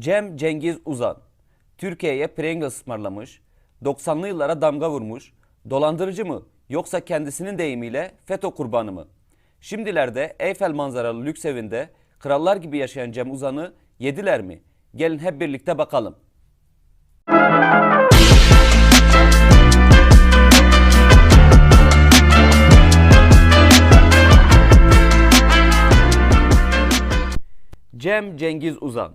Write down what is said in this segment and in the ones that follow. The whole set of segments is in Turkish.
Cem Cengiz Uzan, Türkiye'ye Pringles ısmarlamış, 90'lı yıllara damga vurmuş, dolandırıcı mı yoksa kendisinin deyimiyle FETÖ kurbanı mı? Şimdilerde Eyfel manzaralı lüks evinde krallar gibi yaşayan Cem Uzan'ı yediler mi? Gelin hep birlikte bakalım. Cem Cengiz Uzan.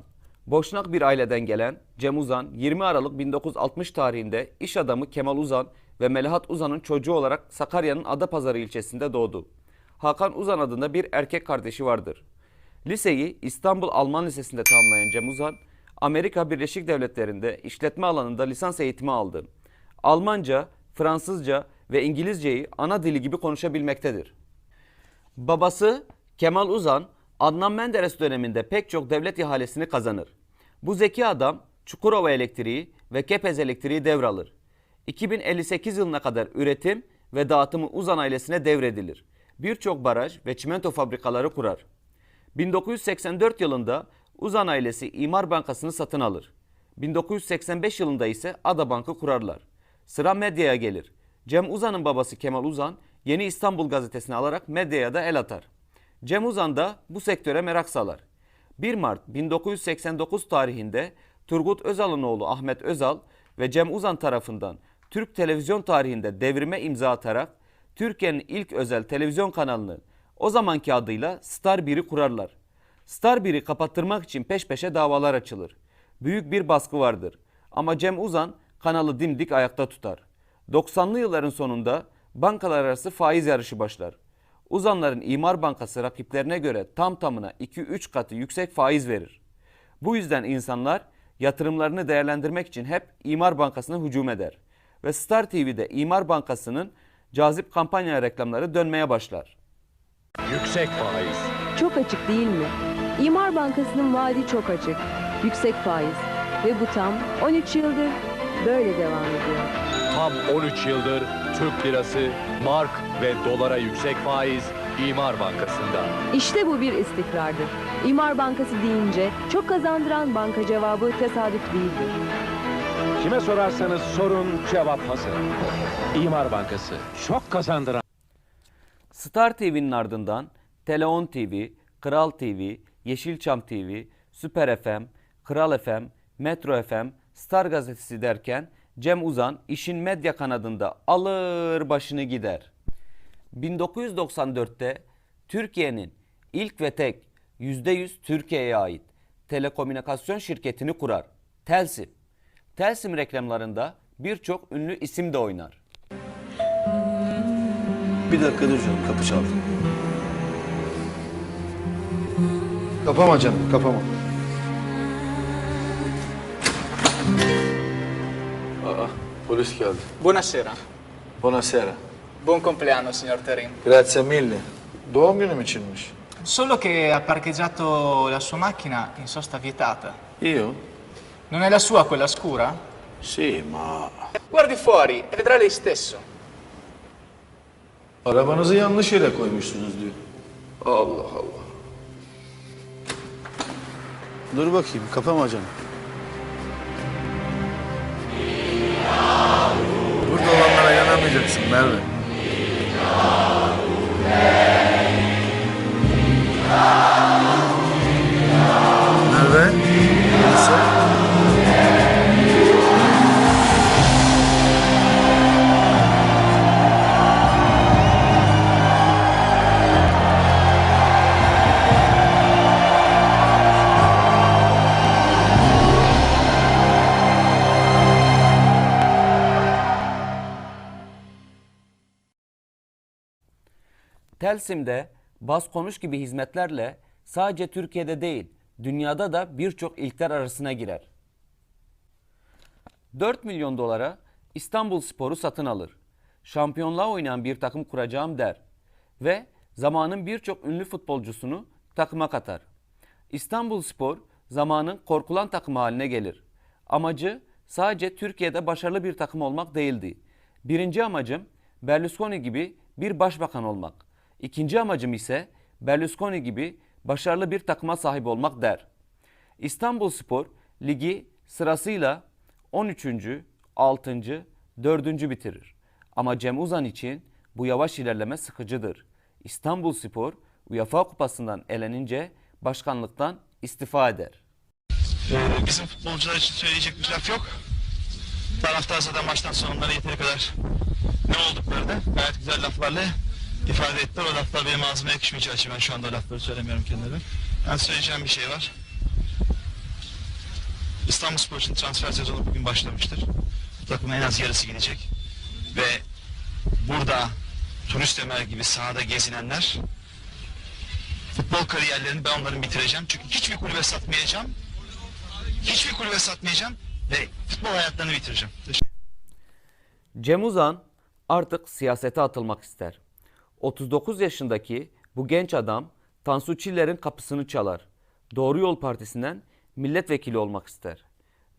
Boşnak bir aileden gelen Cem Uzan 20 Aralık 1960 tarihinde iş adamı Kemal Uzan ve Melahat Uzan'ın çocuğu olarak Sakarya'nın Adapazarı ilçesinde doğdu. Hakan Uzan adında bir erkek kardeşi vardır. Liseyi İstanbul Alman Lisesi'nde tamamlayan Cem Uzan, Amerika Birleşik Devletleri'nde işletme alanında lisans eğitimi aldı. Almanca, Fransızca ve İngilizceyi ana dili gibi konuşabilmektedir. Babası Kemal Uzan, Adnan Menderes döneminde pek çok devlet ihalesini kazanır. Bu zeki adam Çukurova Elektriği ve Kepez Elektriği devralır. 2058 yılına kadar üretim ve dağıtımı Uzan ailesine devredilir. Birçok baraj ve çimento fabrikaları kurar. 1984 yılında Uzan ailesi İmar Bankası'nı satın alır. 1985 yılında ise Ada Bank'ı kurarlar. Sıra medyaya gelir. Cem Uzan'ın babası Kemal Uzan Yeni İstanbul gazetesini alarak medyaya da el atar. Cem Uzan da bu sektöre merak salar. 1 Mart 1989 tarihinde Turgut Özal'ın oğlu Ahmet Özal ve Cem Uzan tarafından Türk televizyon tarihinde devrime imza atarak Türkiye'nin ilk özel televizyon kanalını o zamanki adıyla Star 1'i kurarlar. Star 1'i kapattırmak için peş peşe davalar açılır. Büyük bir baskı vardır. Ama Cem Uzan kanalı dimdik ayakta tutar. 90'lı yılların sonunda bankalar arası faiz yarışı başlar. Uzanların İmar Bankası rakiplerine göre tam tamına 2-3 katı yüksek faiz verir. Bu yüzden insanlar yatırımlarını değerlendirmek için hep İmar Bankası'na hücum eder. Ve Star TV'de İmar Bankası'nın cazip kampanya reklamları dönmeye başlar. Yüksek faiz. Çok açık değil mi? İmar Bankası'nın vaadi çok açık. Yüksek faiz. Ve bu tam 13 yıldır böyle devam ediyor. Tam 13 yıldır Türk lirası, mark ve dolara yüksek faiz İmar Bankası'nda. İşte bu bir istikrardır. İmar Bankası deyince çok kazandıran banka cevabı tesadüf değildir. Kime sorarsanız sorun cevap hazır. İmar Bankası çok kazandıran Star TV'nin ardından Teleon TV, Kral TV, Yeşilçam TV, Süper FM, Kral FM, Metro FM, Star Gazetesi derken Cem Uzan işin medya kanadında alır başını gider. 1994'te Türkiye'nin ilk ve tek %100 Türkiye'ye ait telekomünikasyon şirketini kurar. Telsim. Telsim reklamlarında birçok ünlü isim de oynar. Bir dakika dur canım kapı çaldı. Kapama canım, kapama. Polis geldi. Buonasera. Buonasera. Buon compleanno, signor Terin. Grazie mille. Doğum günüm içinmiş. Solo che ha parcheggiato la sua macchina in sosta vietata. Io? Non è la sua quella scura? Sì, ma... Guardi fuori e vedrà lei stesso. Arabanızı yanlış yere koymuşsunuz diyor. Allah Allah. Dur bakayım kapama Telsim'de bas konuş gibi hizmetlerle sadece Türkiye'de değil, dünyada da birçok ilkler arasına girer. 4 milyon dolara İstanbul Spor'u satın alır. Şampiyonluğa oynayan bir takım kuracağım der. Ve zamanın birçok ünlü futbolcusunu takıma katar. İstanbul Spor zamanın korkulan takımı haline gelir. Amacı sadece Türkiye'de başarılı bir takım olmak değildi. Birinci amacım Berlusconi gibi bir başbakan olmak. İkinci amacım ise Berlusconi gibi başarılı bir takıma sahip olmak der. İstanbul Spor ligi sırasıyla 13. 6. 4. bitirir. Ama Cem Uzan için bu yavaş ilerleme sıkıcıdır. İstanbul Spor UEFA Kupası'ndan elenince başkanlıktan istifa eder. Ee, bizim futbolcular için söyleyecek bir laf yok. Taraftar zaten maçtan sonra yeteri kadar ne olduklarını gayet güzel laflarla ifade ettiler. O laflar benim ağzıma yakışmayacağı için ben şu anda lafları söylemiyorum kendilerine. Ben söyleyeceğim bir şey var. İstanbul Spor için transfer sezonu bugün başlamıştır. Bu takımın en az yarısı gidecek. Ve burada turist Ömer gibi sahada gezinenler futbol kariyerlerini ben onların bitireceğim. Çünkü hiçbir kulübe satmayacağım. Hiçbir kulübe satmayacağım ve futbol hayatlarını bitireceğim. Cem Uzan artık siyasete atılmak ister. 39 yaşındaki bu genç adam Tansu Çiller'in kapısını çalar. Doğru Yol Partisi'nden milletvekili olmak ister.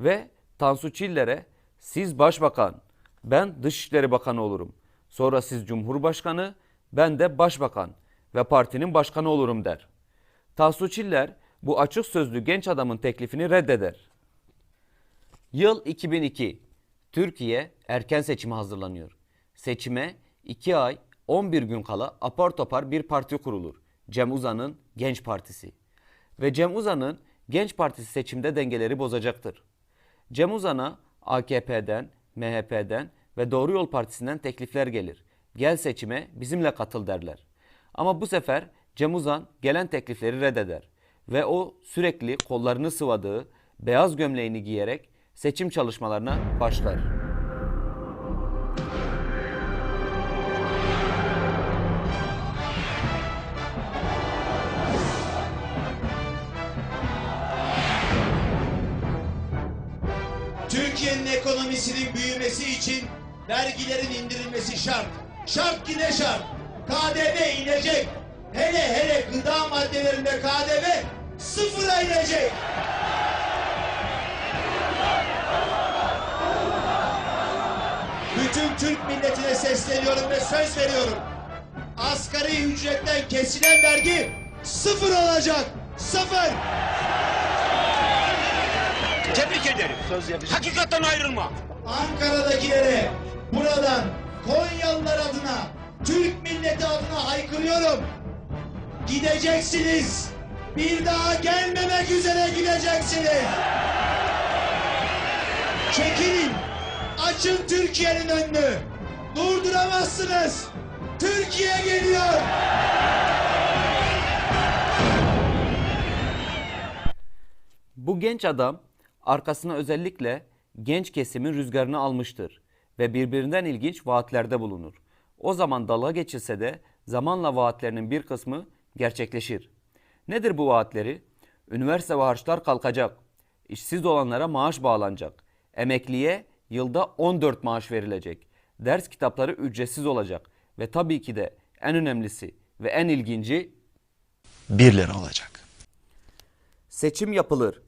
Ve Tansu Çiller'e siz başbakan, ben Dışişleri Bakanı olurum. Sonra siz Cumhurbaşkanı, ben de başbakan ve partinin başkanı olurum der. Tansu Çiller bu açık sözlü genç adamın teklifini reddeder. Yıl 2002. Türkiye erken seçime hazırlanıyor. Seçime 2 ay 11 gün kala apar topar bir parti kurulur. Cem Uzan'ın Genç Partisi. Ve Cem Uzan'ın Genç Partisi seçimde dengeleri bozacaktır. Cem Uzan'a AKP'den, MHP'den ve Doğru Yol Partisi'nden teklifler gelir. Gel seçime bizimle katıl derler. Ama bu sefer Cem Uzan gelen teklifleri reddeder. Ve o sürekli kollarını sıvadığı beyaz gömleğini giyerek seçim çalışmalarına başlar. Ekonomisinin büyümesi için vergilerin indirilmesi şart. Şart ki ne şart? KDV inecek. Hele hele gıda maddelerinde KDV sıfıra inecek. Bütün Türk milletine sesleniyorum ve söz veriyorum. Asgari ücretten kesilen vergi sıfır olacak. Sıfır. Tebrik ederim. Hakikaten ayrılma. Ankara'dakilere buradan Konyalılar adına, Türk milleti adına haykırıyorum. Gideceksiniz. Bir daha gelmemek üzere gideceksiniz. Çekilin. Açın Türkiye'nin önünü. Durduramazsınız. Türkiye geliyor. Bu genç adam arkasına özellikle genç kesimin rüzgarını almıştır ve birbirinden ilginç vaatlerde bulunur. O zaman dalga geçilse de zamanla vaatlerinin bir kısmı gerçekleşir. Nedir bu vaatleri? Üniversite ve harçlar kalkacak. İşsiz olanlara maaş bağlanacak. Emekliye yılda 14 maaş verilecek. Ders kitapları ücretsiz olacak. Ve tabii ki de en önemlisi ve en ilginci 1 lira olacak. Seçim yapılır.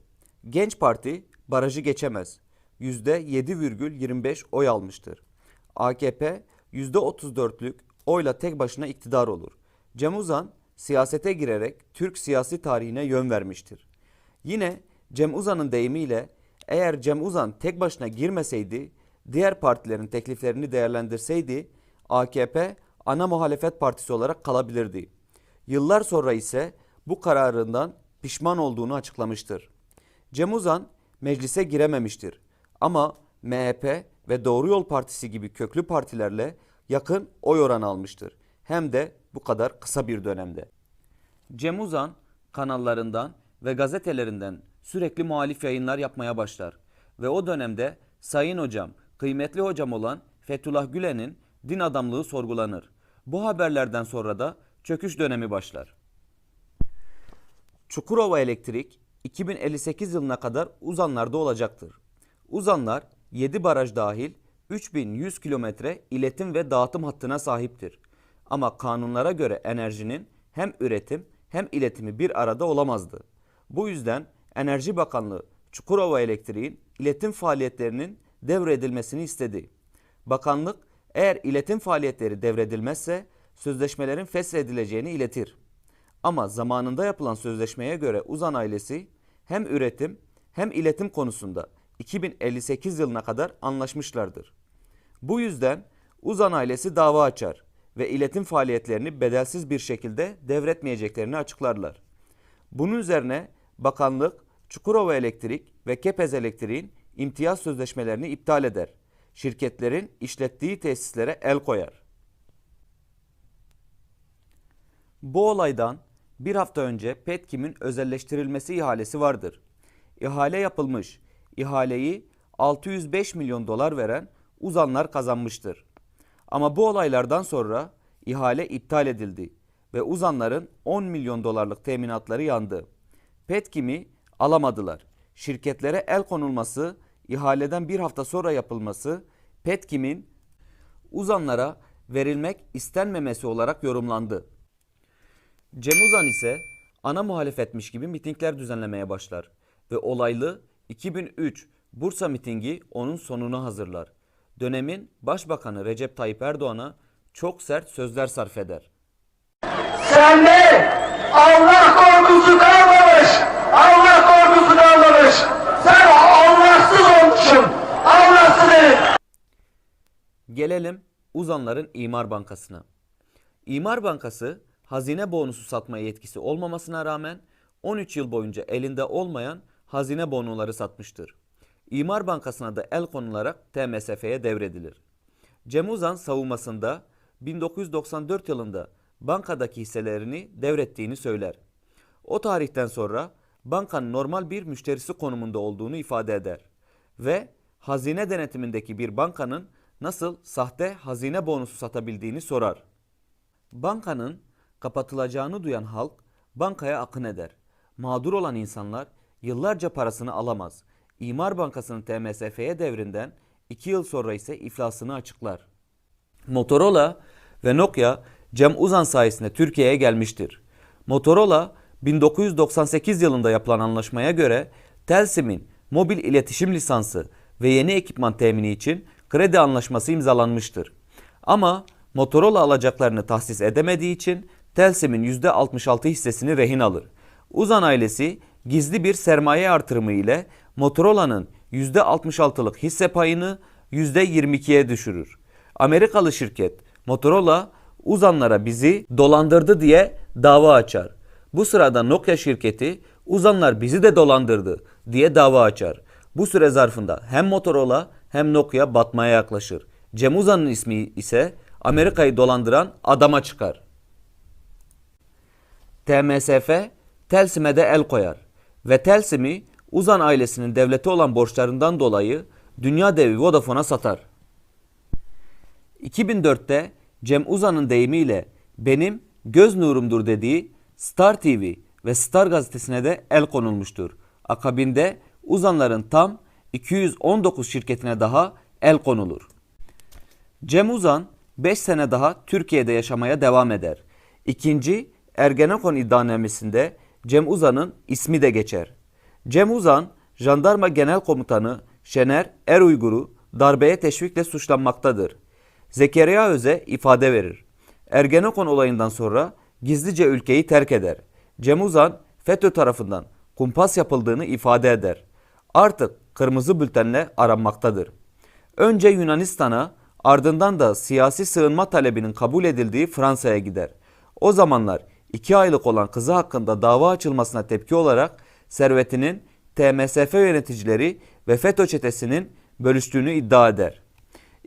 Genç Parti barajı geçemez. %7,25 oy almıştır. AKP %34'lük oyla tek başına iktidar olur. Cem Uzan siyasete girerek Türk siyasi tarihine yön vermiştir. Yine Cem Uzan'ın deyimiyle eğer Cem Uzan tek başına girmeseydi, diğer partilerin tekliflerini değerlendirseydi AKP ana muhalefet partisi olarak kalabilirdi. Yıllar sonra ise bu kararından pişman olduğunu açıklamıştır. Cem Uzan meclise girememiştir ama MHP ve Doğru Yol Partisi gibi köklü partilerle yakın oy oranı almıştır. Hem de bu kadar kısa bir dönemde. Cem Uzan kanallarından ve gazetelerinden sürekli muhalif yayınlar yapmaya başlar. Ve o dönemde Sayın Hocam, kıymetli hocam olan Fethullah Gülen'in din adamlığı sorgulanır. Bu haberlerden sonra da çöküş dönemi başlar. Çukurova Elektrik 2058 yılına kadar uzanlarda olacaktır. Uzanlar 7 baraj dahil 3100 kilometre iletim ve dağıtım hattına sahiptir. Ama kanunlara göre enerjinin hem üretim hem iletimi bir arada olamazdı. Bu yüzden Enerji Bakanlığı Çukurova Elektriğin iletim faaliyetlerinin devredilmesini istedi. Bakanlık eğer iletim faaliyetleri devredilmezse sözleşmelerin feshedileceğini iletir. Ama zamanında yapılan sözleşmeye göre Uzan ailesi hem üretim hem iletim konusunda 2058 yılına kadar anlaşmışlardır. Bu yüzden Uzan ailesi dava açar ve iletim faaliyetlerini bedelsiz bir şekilde devretmeyeceklerini açıklarlar. Bunun üzerine bakanlık Çukurova Elektrik ve Kepez Elektrik'in imtiyaz sözleşmelerini iptal eder. Şirketlerin işlettiği tesislere el koyar. Bu olaydan bir hafta önce Petkim'in özelleştirilmesi ihalesi vardır. İhale yapılmış. İhaleyi 605 milyon dolar veren uzanlar kazanmıştır. Ama bu olaylardan sonra ihale iptal edildi ve uzanların 10 milyon dolarlık teminatları yandı. Petkim'i alamadılar. Şirketlere el konulması, ihaleden bir hafta sonra yapılması Petkim'in uzanlara verilmek istenmemesi olarak yorumlandı. Cem Uzan ise ana muhalefetmiş gibi mitingler düzenlemeye başlar ve olaylı 2003 Bursa mitingi onun sonunu hazırlar. Dönemin Başbakanı Recep Tayyip Erdoğan'a çok sert sözler sarf eder. Sende Allah korkusu kalmamış. Allah korkusu kalmamış. Sen Allahsız olmuşsun. Allahsız herif. Gelelim uzanların İmar Bankası'na. İmar Bankası hazine bonusu satma yetkisi olmamasına rağmen 13 yıl boyunca elinde olmayan hazine bonoları satmıştır. İmar Bankası'na da el konularak TMSF'ye devredilir. Cem Uzan savunmasında 1994 yılında bankadaki hisselerini devrettiğini söyler. O tarihten sonra bankanın normal bir müşterisi konumunda olduğunu ifade eder ve hazine denetimindeki bir bankanın nasıl sahte hazine bonusu satabildiğini sorar. Bankanın kapatılacağını duyan halk bankaya akın eder. Mağdur olan insanlar yıllarca parasını alamaz. İmar Bankası'nın TMSF'ye devrinden 2 yıl sonra ise iflasını açıklar. Motorola ve Nokia Cem Uzan sayesinde Türkiye'ye gelmiştir. Motorola 1998 yılında yapılan anlaşmaya göre Telsim'in mobil iletişim lisansı ve yeni ekipman temini için kredi anlaşması imzalanmıştır. Ama Motorola alacaklarını tahsis edemediği için Telsim'in %66 hissesini rehin alır. Uzan ailesi gizli bir sermaye artırımı ile Motorola'nın %66'lık hisse payını %22'ye düşürür. Amerikalı şirket Motorola uzanlara bizi dolandırdı diye dava açar. Bu sırada Nokia şirketi uzanlar bizi de dolandırdı diye dava açar. Bu süre zarfında hem Motorola hem Nokia batmaya yaklaşır. Cem Uzan'ın ismi ise Amerika'yı dolandıran adama çıkar. TMSF Telsim'e de el koyar ve Telsim'i Uzan ailesinin devlete olan borçlarından dolayı dünya devi Vodafone'a satar. 2004'te Cem Uzan'ın deyimiyle benim göz nurumdur dediği Star TV ve Star gazetesine de el konulmuştur. Akabinde Uzanların tam 219 şirketine daha el konulur. Cem Uzan 5 sene daha Türkiye'de yaşamaya devam eder. İkinci Ergenekon iddianamesinde Cem Uzan'ın ismi de geçer. Cem Uzan, Jandarma Genel Komutanı Şener Er Uygur'u darbeye teşvikle suçlanmaktadır. Zekeriya Öz'e ifade verir. Ergenekon olayından sonra gizlice ülkeyi terk eder. Cem Uzan FETÖ tarafından kumpas yapıldığını ifade eder. Artık kırmızı bültenle aranmaktadır. Önce Yunanistan'a ardından da siyasi sığınma talebinin kabul edildiği Fransa'ya gider. O zamanlar 2 aylık olan kızı hakkında dava açılmasına tepki olarak servetinin TMSF yöneticileri ve FETÖ çetesinin bölüştüğünü iddia eder.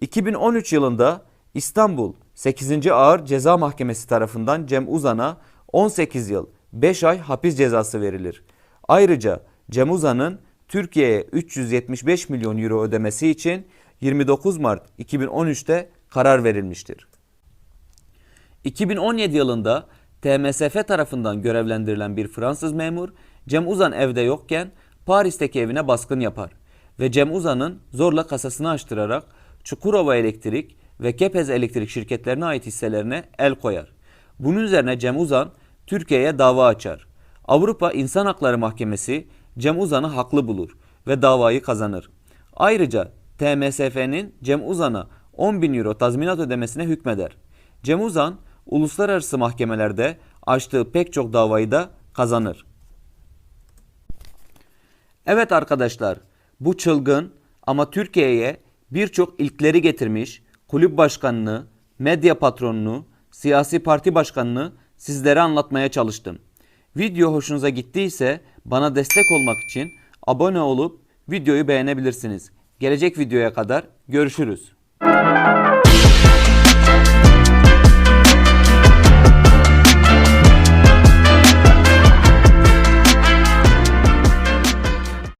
2013 yılında İstanbul 8. Ağır Ceza Mahkemesi tarafından Cem Uzan'a 18 yıl 5 ay hapis cezası verilir. Ayrıca Cem Uzan'ın Türkiye'ye 375 milyon euro ödemesi için 29 Mart 2013'te karar verilmiştir. 2017 yılında TMSF tarafından görevlendirilen bir Fransız memur Cem Uzan evde yokken Paris'teki evine baskın yapar ve Cem Uzan'ın zorla kasasını açtırarak Çukurova Elektrik ve Kepez Elektrik şirketlerine ait hisselerine el koyar. Bunun üzerine Cem Uzan Türkiye'ye dava açar. Avrupa İnsan Hakları Mahkemesi Cem Uzan'ı haklı bulur ve davayı kazanır. Ayrıca TMSF'nin Cem Uzan'a 10 bin euro tazminat ödemesine hükmeder. Cem Uzan uluslararası mahkemelerde açtığı pek çok davayı da kazanır. Evet arkadaşlar, bu çılgın ama Türkiye'ye birçok ilkleri getirmiş kulüp başkanını, medya patronunu, siyasi parti başkanını sizlere anlatmaya çalıştım. Video hoşunuza gittiyse bana destek olmak için abone olup videoyu beğenebilirsiniz. Gelecek videoya kadar görüşürüz.